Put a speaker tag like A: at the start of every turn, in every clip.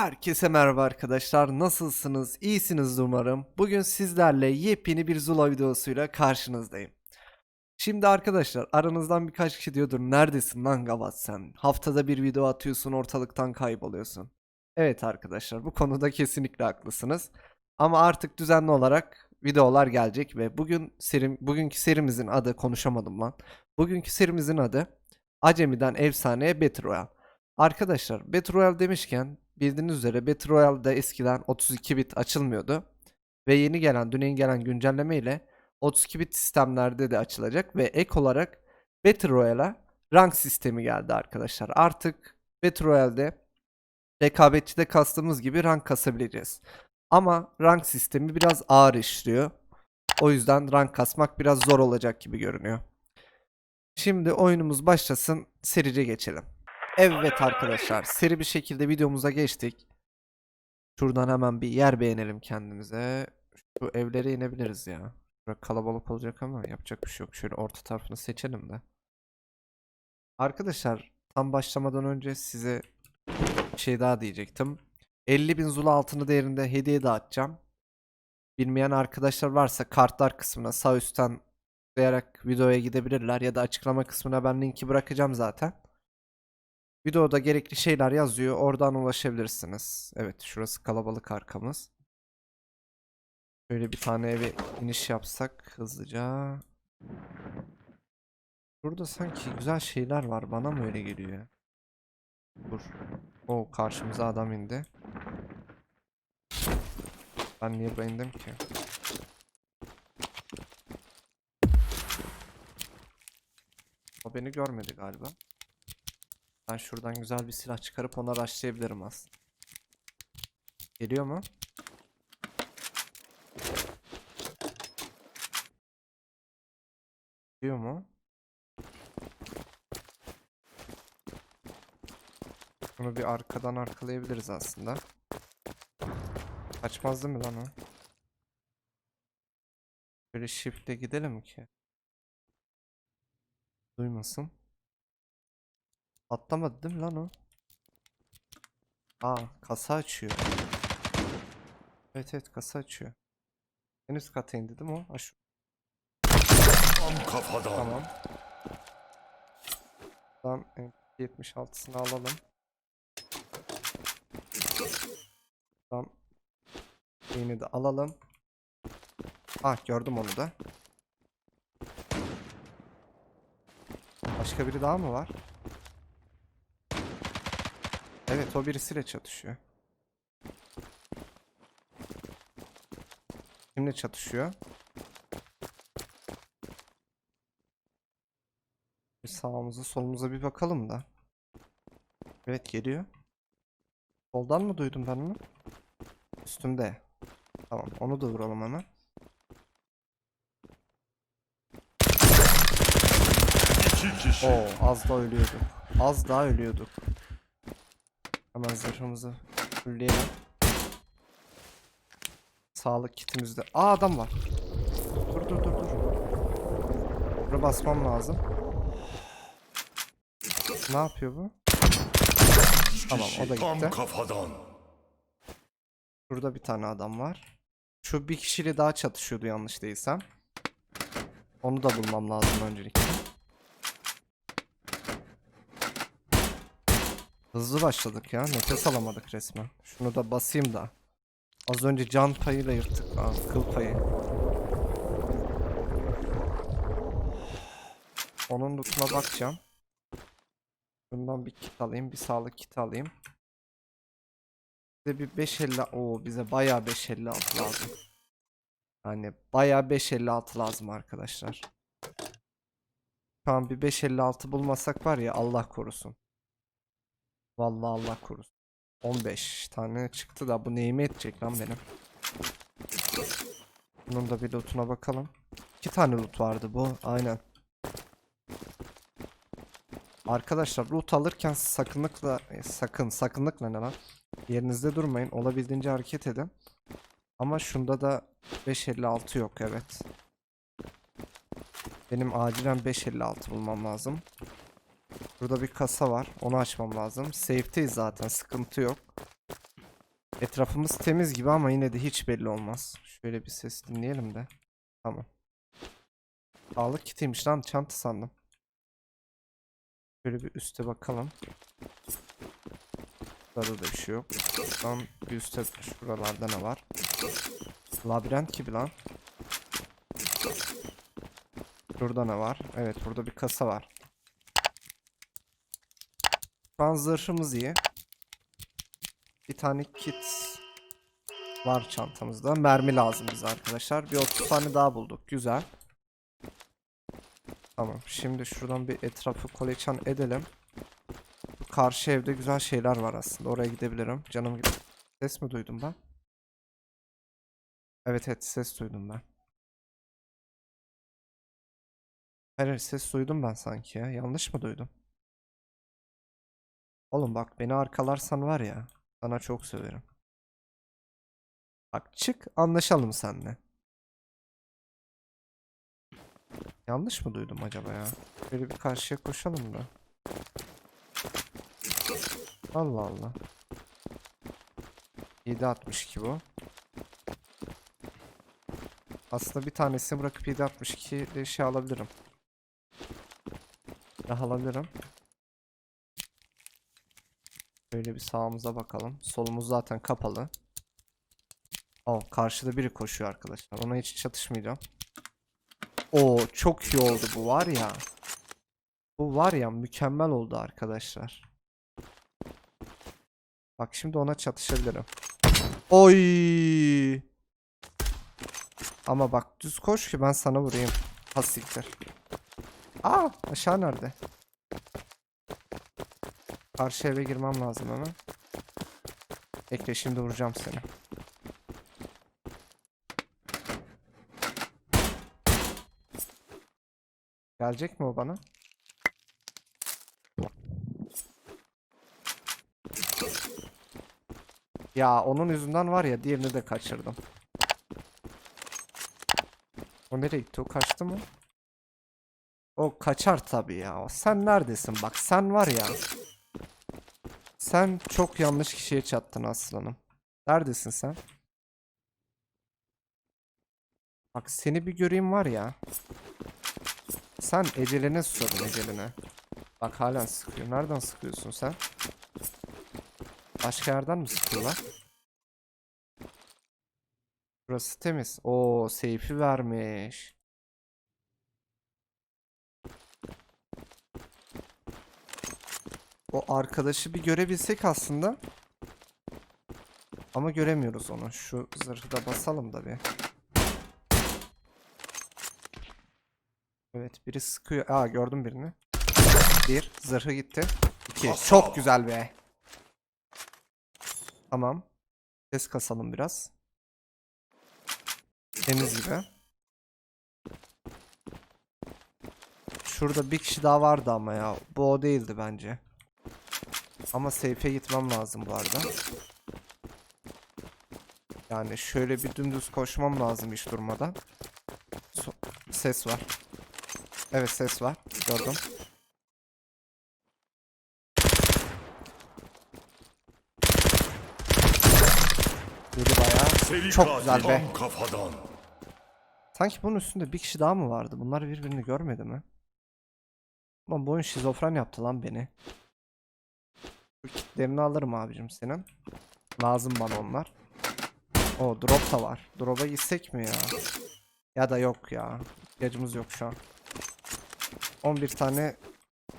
A: Herkese merhaba arkadaşlar. Nasılsınız? İyisiniz umarım. Bugün sizlerle yepyeni bir Zula videosuyla karşınızdayım. Şimdi arkadaşlar aranızdan birkaç kişi diyordur neredesin lan Gavat sen? Haftada bir video atıyorsun ortalıktan kayboluyorsun. Evet arkadaşlar bu konuda kesinlikle haklısınız. Ama artık düzenli olarak videolar gelecek ve bugün serim, bugünkü serimizin adı konuşamadım lan. Bugünkü serimizin adı Acemi'den Efsane'ye Battle Royale. Arkadaşlar Battle Royale demişken bildiğiniz üzere Battle Royale'de eskiden 32 bit açılmıyordu. Ve yeni gelen, dün gelen güncelleme ile 32 bit sistemlerde de açılacak ve ek olarak Battle Royale'a rank sistemi geldi arkadaşlar. Artık Battle Royale'de rekabetçide kastığımız gibi rank kasabileceğiz. Ama rank sistemi biraz ağır işliyor. O yüzden rank kasmak biraz zor olacak gibi görünüyor. Şimdi oyunumuz başlasın, serice geçelim. Evet arkadaşlar, seri bir şekilde videomuza geçtik. Şuradan hemen bir yer beğenelim kendimize. Şu evlere inebiliriz ya. Burada kalabalık olacak ama yapacak bir şey yok. Şöyle orta tarafını seçelim de. Arkadaşlar, tam başlamadan önce size bir şey daha diyecektim. 50.000 Zula altını değerinde hediye dağıtacağım. Bilmeyen arkadaşlar varsa kartlar kısmına sağ üstten tıklayarak videoya gidebilirler ya da açıklama kısmına ben linki bırakacağım zaten. Videoda gerekli şeyler yazıyor. Oradan ulaşabilirsiniz. Evet, şurası kalabalık arkamız. Şöyle bir tane eve iniş yapsak hızlıca. Burada sanki güzel şeyler var. Bana mı öyle geliyor ya? Dur. O karşımıza adam indi. Ben niye buraya indim ki? O beni görmedi galiba. Ben şuradan güzel bir silah çıkarıp ona rushlayabilirim aslında. Geliyor mu? Geliyor mu? Bunu bir arkadan arkalayabiliriz aslında. Kaçmaz değil mi lan o? Böyle shiftle gidelim ki. Duymasın. Atlamadı değil mi lan o? Aa kasa açıyor. Evet evet kasa açıyor. En üst kata indi değil mi o? Şu-
B: Tam kafadan.
A: Tamam. Tamam 76'sını alalım. Tamam. Yeni de alalım. Ah gördüm onu da. Başka biri daha mı var? Evet o birisiyle çatışıyor. Kimle çatışıyor? Bir sağımıza solumuza bir bakalım da. Evet geliyor. Soldan mı duydum ben onu? Üstümde. Tamam onu da vuralım hemen. Oo az daha ölüyorduk. Az daha ölüyorduk. Hemen zırhımızı fulleyelim. Sağlık kitimizde. Aa adam var. Dur dur dur dur. Buraya basmam lazım. Ne yapıyor bu? Tamam o da gitti.
B: kafadan.
A: Burada bir tane adam var. Şu bir kişiyle daha çatışıyordu yanlış değilsem. Onu da bulmam lazım öncelikle. Hızlı başladık ya. Nefes alamadık resmen. Şunu da basayım da. Az önce can payıyla yırttık. Aa, kıl payı. Onun lootuna bakacağım. Bundan bir kit alayım. Bir sağlık kit alayım. Bize bir 550 o bize bayağı 556 lazım. Yani bayağı 556 lazım arkadaşlar. Şu an bir 556 bulmasak var ya Allah korusun. Vallahi Allah korusun. 15 tane çıktı da bu neyime edecek lan benim. Bunun da bir lootuna bakalım. İki tane loot vardı bu. Aynen. Arkadaşlar loot alırken sakınlıkla e, sakın sakınlıkla ne lan? Yerinizde durmayın. Olabildiğince hareket edin. Ama şunda da 556 yok evet. Benim acilen 556 bulmam lazım. Burada bir kasa var. Onu açmam lazım. Safe'teyiz zaten. Sıkıntı yok. Etrafımız temiz gibi ama yine de hiç belli olmaz. Şöyle bir ses dinleyelim de. Tamam. Sağlık kitiymiş lan çanta sandım. Şöyle bir üste bakalım. Burada da bir şey yok. Lan bir üstte şuralarda ne var? Labirent gibi lan. Şurada ne var? Evet burada bir kasa var. Şu an zırhımız iyi. Bir tane kit var çantamızda. Mermi lazım bize arkadaşlar. Bir 30 tane daha bulduk. Güzel. Tamam. Şimdi şuradan bir etrafı koleksiyon edelim. Bu karşı evde güzel şeyler var aslında. Oraya gidebilirim. Canım gibi. Ses mi duydum ben? Evet evet ses duydum ben. Hayır ses duydum ben sanki ya. Yanlış mı duydum? Oğlum bak beni arkalarsan var ya. Sana çok söverim. Bak çık anlaşalım seninle. Yanlış mı duydum acaba ya? Böyle bir karşıya koşalım da. Allah Allah. 7.62 bu. Aslında bir tanesini bırakıp 7.62 ile şey alabilirim. Daha alabilirim. Böyle bir sağımıza bakalım. Solumuz zaten kapalı. Oh, karşıda biri koşuyor arkadaşlar. Ona hiç çatışmayacağım. Oo, çok iyi oldu bu var ya. Bu var ya mükemmel oldu arkadaşlar. Bak şimdi ona çatışabilirim. Oy! Ama bak düz koş ki ben sana vurayım. Hasiktir. Aa aşağı nerede? Karşı eve girmem lazım hemen. Bekle şimdi vuracağım seni. Gelecek mi o bana? Ya onun yüzünden var ya diğerini de kaçırdım. O nereye gitti? O kaçtı mı? O kaçar tabii ya. Sen neredesin? Bak sen var ya. Sen çok yanlış kişiye çattın aslanım. Neredesin sen? Bak seni bir göreyim var ya. Sen eceline susadın eceline. Bak halen sıkıyor. Nereden sıkıyorsun sen? Başka yerden mi sıkıyorlar? Burası temiz. Oo, seyfi vermiş. O arkadaşı bir görebilsek aslında. Ama göremiyoruz onu. Şu zırhı da basalım da bir. Evet biri sıkıyor. Aa gördüm birini. Bir zırhı gitti. İki. Çok güzel be. Tamam. Ses kasalım biraz. Temiz gibi. Şurada bir kişi daha vardı ama ya. Bu o değildi bence. Ama safe'e gitmem lazım bu arada. Yani şöyle bir dümdüz koşmam lazım hiç durmadan. So- ses var. Evet ses var. Gördüm. Biri bayağı. Çok güzel be.
B: kafadan.
A: Sanki bunun üstünde bir kişi daha mı vardı? Bunlar birbirini görmedi mi? Ulan bu oyun şizofren yaptı lan beni. Kitlerini alırım abicim senin. Lazım bana onlar. O drop da var. Drop'a gitsek mi ya? Ya da yok ya. İhtiyacımız yok şu an. 11 tane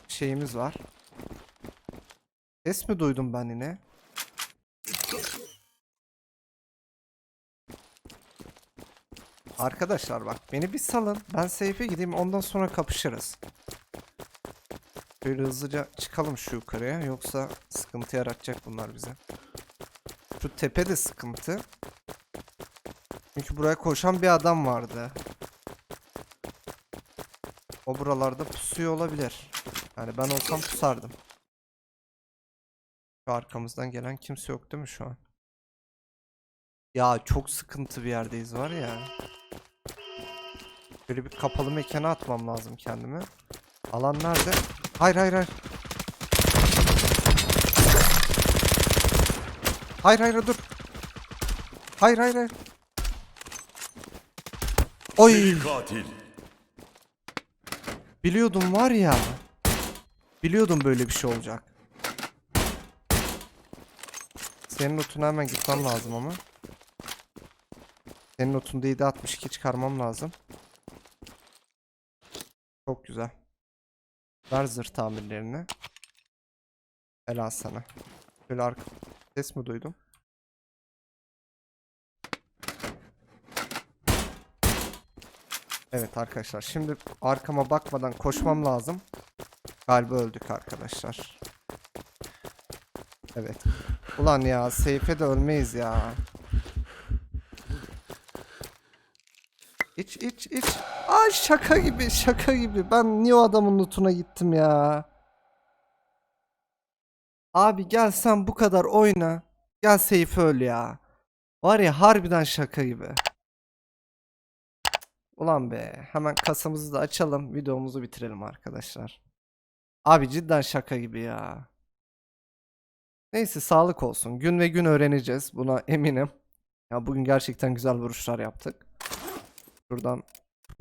A: şeyimiz var. Ses mi duydum ben yine? Arkadaşlar bak beni bir salın. Ben safe'e gideyim ondan sonra kapışırız. Böyle hızlıca çıkalım şu yukarıya yoksa sıkıntı yaratacak bunlar bize. Şu tepe de sıkıntı. Çünkü buraya koşan bir adam vardı. O buralarda pusuyor olabilir. Yani ben olsam pusardım. Şu arkamızdan gelen kimse yok değil mi şu an? Ya çok sıkıntı bir yerdeyiz var ya. Böyle bir kapalı mekana atmam lazım kendimi. Alan nerede? Hayır hayır hayır. Hayır hayır dur. Hayır hayır hayır. Oy
B: katil.
A: biliyordum var ya. Biliyordum böyle bir şey olacak. Senin notuna hemen gitmem lazım ama. Senin notunda 7.62 çıkarmam lazım. Çok güzel. Ver zırh tamirlerini. Helal sana. Böyle arka ses mi duydum? Evet arkadaşlar şimdi arkama bakmadan koşmam lazım. Galiba öldük arkadaşlar. Evet. Ulan ya Seyfe de ölmeyiz ya. İç iç iç. Ay şaka gibi şaka gibi. Ben niye o adamın lootuna gittim ya? Abi gel sen bu kadar oyna. Gel Seyfe öl ya. Var ya harbiden şaka gibi. Ulan be. Hemen kasamızı da açalım. Videomuzu bitirelim arkadaşlar. Abi cidden şaka gibi ya. Neyse sağlık olsun. Gün ve gün öğreneceğiz. Buna eminim. Ya bugün gerçekten güzel vuruşlar yaptık. Şuradan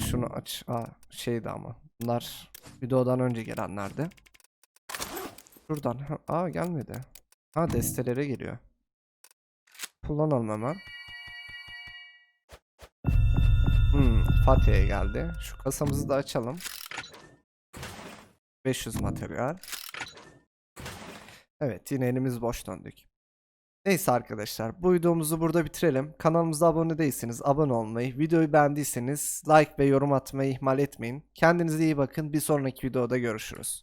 A: şunu aç. Aa şeydi ama. Bunlar videodan önce gelenlerdi. Şuradan. Ha, Aa gelmedi. Ha destelere geliyor. Kullanalım hemen. Hmm, Fatih'e geldi. Şu kasamızı da açalım. 500 materyal. Evet yine elimiz boş döndük. Neyse arkadaşlar bu videomuzu burada bitirelim. Kanalımıza abone değilseniz abone olmayı, videoyu beğendiyseniz like ve yorum atmayı ihmal etmeyin. Kendinize iyi bakın. Bir sonraki videoda görüşürüz.